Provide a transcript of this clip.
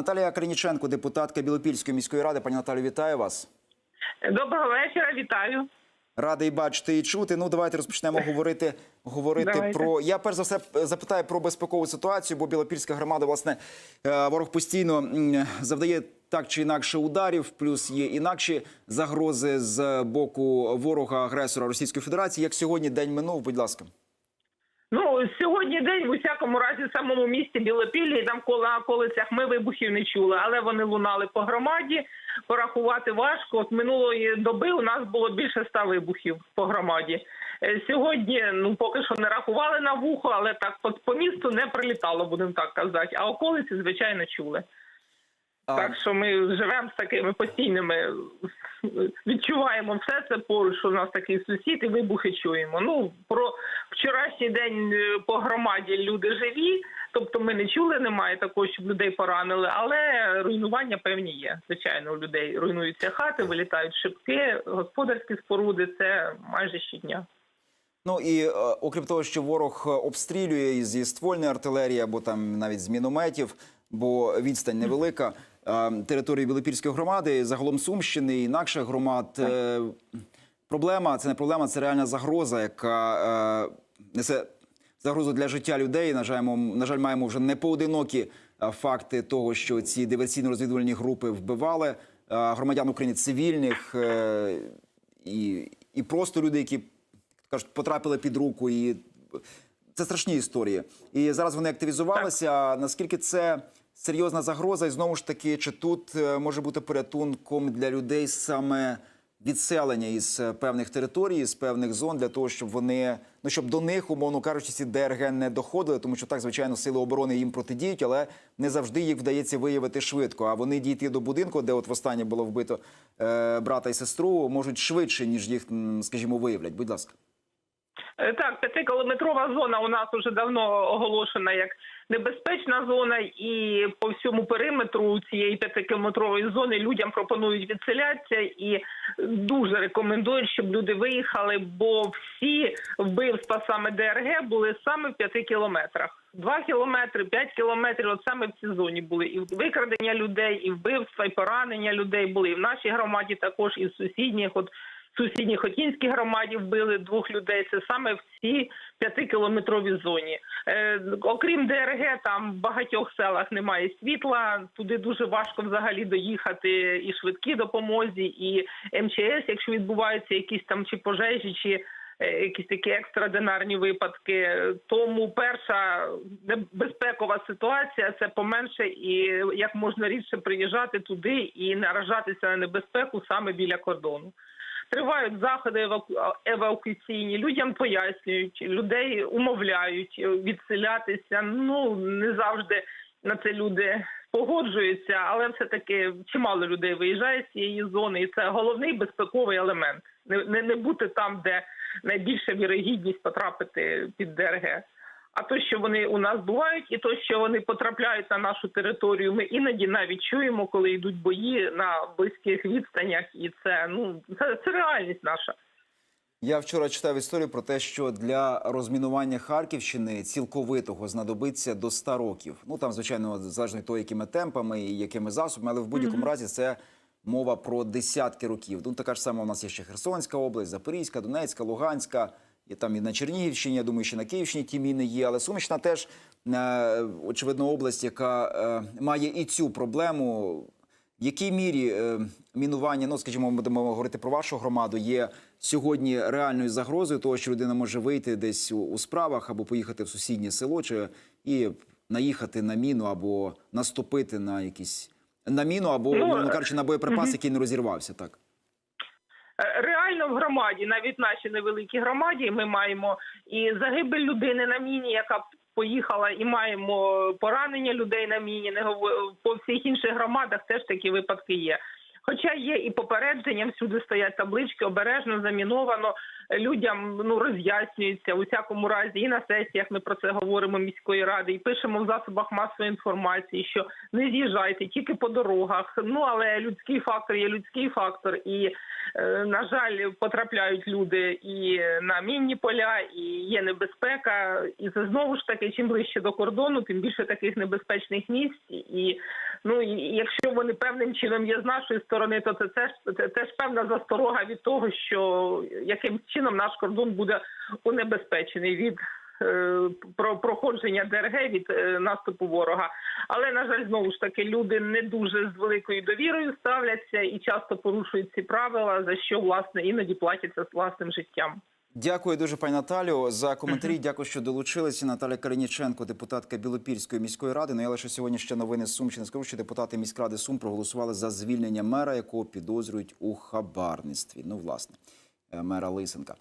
Наталія Криніченко, депутатка Білопільської міської ради. Пані Наталю, вітаю вас. Доброго вечора, вітаю. Радий бачити і чути. Ну, давайте розпочнемо говорити. Говорити Давайте. про я перш за все запитаю про безпекову ситуацію, бо Білопільська громада, власне, е, ворог постійно завдає так чи інакше ударів. Плюс є інакші загрози з боку ворога агресора Російської Федерації. Як сьогодні день минув, будь ласка. Сьогодні день в усякому разі в самому місті Білопіллі і навколо на околицях ми вибухів не чули, але вони лунали по громаді. Порахувати важко. От минулої доби у нас було більше ста вибухів по громаді. Е, Сьогодні ну поки що не рахували на вухо, але так по, по місту не прилітало, будемо так казати. А околиці звичайно чули. А, Так що ми живемо з такими постійними, відчуваємо все це поруч, що у нас такий сусід, і вибухи чуємо. Ну про вчорашній день е, по громаді люди живі, тобто ми не чули, немає такого, щоб людей поранили, але руйнування певні є. Звичайно, у людей руйнуються хати, вилітають шибки, господарські споруди. Це майже щодня. Ну і е, окрім того, що ворог е, обстрілює зі ствольної артилерії або там навіть з мінометів, бо відстань невелика. Території Білопільської громади, загалом Сумщини інакших громад. Проблема це не проблема, це реальна загроза, яка несе загрозу для життя людей. На жаль, на жаль, маємо вже не поодинокі е, факти того, що ці диверсійно-розвідувальні групи вбивали е, громадян України цивільних е, і, і просто люди, які кажуть, потрапили під руку, і це страшні історії. І зараз вони активізувалися. Наскільки це серйозна загроза, і знову ж таки, чи тут може бути порятунком для людей саме відселення із е, певних територій, з певних зон, для того, щоб вони ну щоб до них, умовно кажучи, ці ДРГ не доходили, тому що так, звичайно, сили оборони їм протидіють, але не завжди їх вдається виявити швидко. А вони дійти до будинку, де от востаннє було вбито е, брата і сестру, можуть швидше ніж їх, скажімо, виявлять. Будь ласка. Е, Так, п'ятикілометрова зона у нас вже давно оголошена як небезпечна зона, і по всьому периметру цієї п'ятикілометрової зони людям пропонують відселятися і дуже рекомендують, щоб люди виїхали, бо всі вбивства саме ДРГ були саме в п'яти кілометрах. Два кілометри, п'ять кілометрів, от саме в цій зоні були і викрадення людей, і вбивства, і поранення людей були і в нашій громаді, також і в сусідніх. От в сусідній Хотінській громаді вбили двох людей. Це саме в цій п'ятикілометровій зоні. Е, окрім ДРГ, там в багатьох селах немає світла. Туди дуже важко взагалі доїхати і швидкі допомозі, і МЧС, якщо відбуваються якісь там чи пожежі, чи е, якісь такі екстраординарні випадки. Тому перша безпекова ситуація це поменше і як можна рідше приїжджати туди і наражатися на небезпеку саме біля кордону. Тривають заходи еваку- евакуаційні, людям пояснюють, людей умовляють відселятися. Ну не завжди на це люди погоджуються, але все таки чимало людей виїжджає з цієї зони, і це головний безпековий елемент. Не, не, не бути там, де найбільша вірогідність потрапити під ДРГ. А то, що вони у нас бувають, і то, що вони потрапляють на нашу територію, ми іноді навіть чуємо, коли йдуть бої на близьких відстанях, і це ну це, це реальність наша. Я вчора читав історію про те, що для розмінування Харківщини цілковитого знадобиться до 100 років. Ну там, звичайно, залежно від того, якими темпами і якими засобами, але в будь-якому разі це мова про десятки років. Ну така ж сама у нас є ще Херсонська область, Запорізька, Донецька, Луганська. І там і на Чернігівщині, я думаю, що на Київщині ті міни є. Але Сумщина теж е, очевидно область, яка е, має і цю проблему. В якій мірі е, мінування, ну скажімо, ми будемо говорити про вашу громаду, є сьогодні реальною загрозою того, що людина може вийти десь у, справах або поїхати в сусіднє село, чи і наїхати на міну або наступити на якісь на міну, або Ну, кажучи, на боєприпас, мгм. який не розірвався, так. Е, Реально в громаді, навіть нашій невеликій громаді, ми маємо і загибель людини на міні, яка поїхала, і маємо поранення людей на міні. Не по всіх інших громадах теж такі випадки є. Хоча є і попередження, всюди стоять таблички, обережно заміновано. Людям ну роз'яснюється у всякому разі, і на сесіях ми про це говоримо міської ради, і пишемо в засобах масової інформації, що не з'їжджайте тільки по дорогах. Ну але людський фактор є людський фактор, і е, на жаль, потрапляють люди і на мінні поля, і є небезпека. І це знову ж таки, чим ближче до кордону, тим більше таких небезпечних місць. І Ну і якщо вони певним чином є з нашої сторони, то це теж це теж певна засторога від того, що яким чином наш кордон буде унебезпечений від е, про проходження ДРГ від е, наступу ворога. Але на жаль, знову ж таки, люди не дуже з великою довірою ставляться і часто порушують ці правила, за що власне іноді платяться власним життям. Дякую дуже, пані Наталю, за коментарі. Дякую, що долучилися. Наталя Кариніченко, депутатка Білопільської міської ради. Ну я лише сьогодні ще новини з Сумщини скажу, що депутати міськради Сум проголосували за звільнення мера, якого підозрюють у хабарництві. Ну, власне, мера Лисенка.